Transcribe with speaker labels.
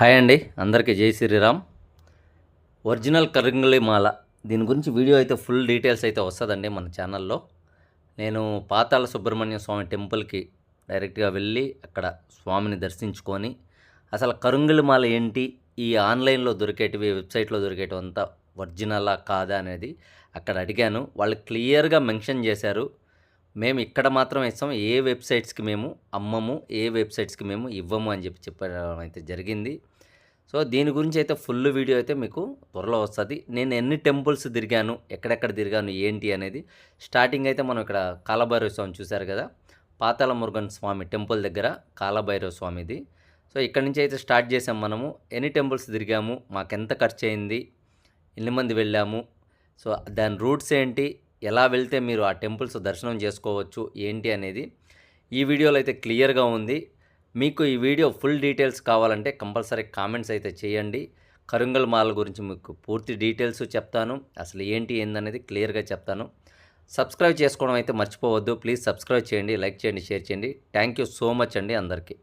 Speaker 1: Hi అండి అందరికీ జై శ్రీరామ్. ఒరిజినల్ కరింగలి మాల. దీని గురించి వీడియో అయితే ఫుల్ డీటెయిల్స్ అయితే వస్తుందండి మన ఛానల్లో. నేను పాతాళ సుబ్రహ్మణ్య స్వామి టెంపుల్కి డైరెక్ట్గా వెళ్ళి అక్కడ స్వామిని దర్శించుకొని అసలు కరుంగలి మాల ఏంటి ఈ ఆన్లైన్లో దొరికేటివి వెబ్సైట్లో దొరికేటివి అంతా ఒరిజినలా కాదా అనేది అక్కడ అడిగాను. వాళ్ళు క్లియర్గా మెన్షన్ చేశారు. మేము ఇక్కడ మాత్రం ఇస్తాం ఏ వెబ్సైట్స్కి మేము అమ్మము ఏ వెబ్సైట్స్కి మేము ఇవ్వము అని చెప్పి చెప్పడం అయితే జరిగింది. సో దీని గురించి అయితే ఫుల్ వీడియో అయితే మీకు త్వరలో వస్తుంది. నేను ఎన్ని టెంపుల్స్ తిరిగాను ఎక్కడెక్కడ తిరిగాను ఏంటి అనేది స్టార్టింగ్ అయితే మనం ఇక్కడ కాలభైరవ స్వామి చూశారు కదా? పాతాళ మురుగన్ స్వామి టెంపుల్ దగ్గర కాలభైరవ స్వామిది. సో ఇక్కడ నుంచి అయితే స్టార్ట్ చేసాం మనము. ఎన్ని టెంపుల్స్ తిరిగాము మాకు ఎంత ఖర్చు అయింది ఎన్ని మంది వెళ్ళాము సో దాని రూట్స్ ఏంటి ఎలా వెళ్తే మీరు ఆ టెంపుల్స్ దర్శనం చేసుకోవచ్చు ఏంటి అనేది ఈ వీడియోలో అయితే క్లియర్గా ఉంది. మీకు ఈ వీడియో ఫుల్ డీటెయిల్స్ కావాలంటే కంపల్సరీ కామెంట్స్ అయితే చేయండి. కరుంగల్ మాల గురించి మీకు పూర్తి డీటెయిల్స్ చెప్తాను. అసలు ఏంటి ఏందనేది క్లియర్గా చెప్తాను. సబ్స్క్రైబ్ చేసుకోవడం అయితే మర్చిపోవద్దు. ప్లీజ్ సబ్స్క్రైబ్ చేయండి లైక్ చేయండి షేర్ చేయండి. థ్యాంక్ యూ సో మచ్ అండి అందరికీ.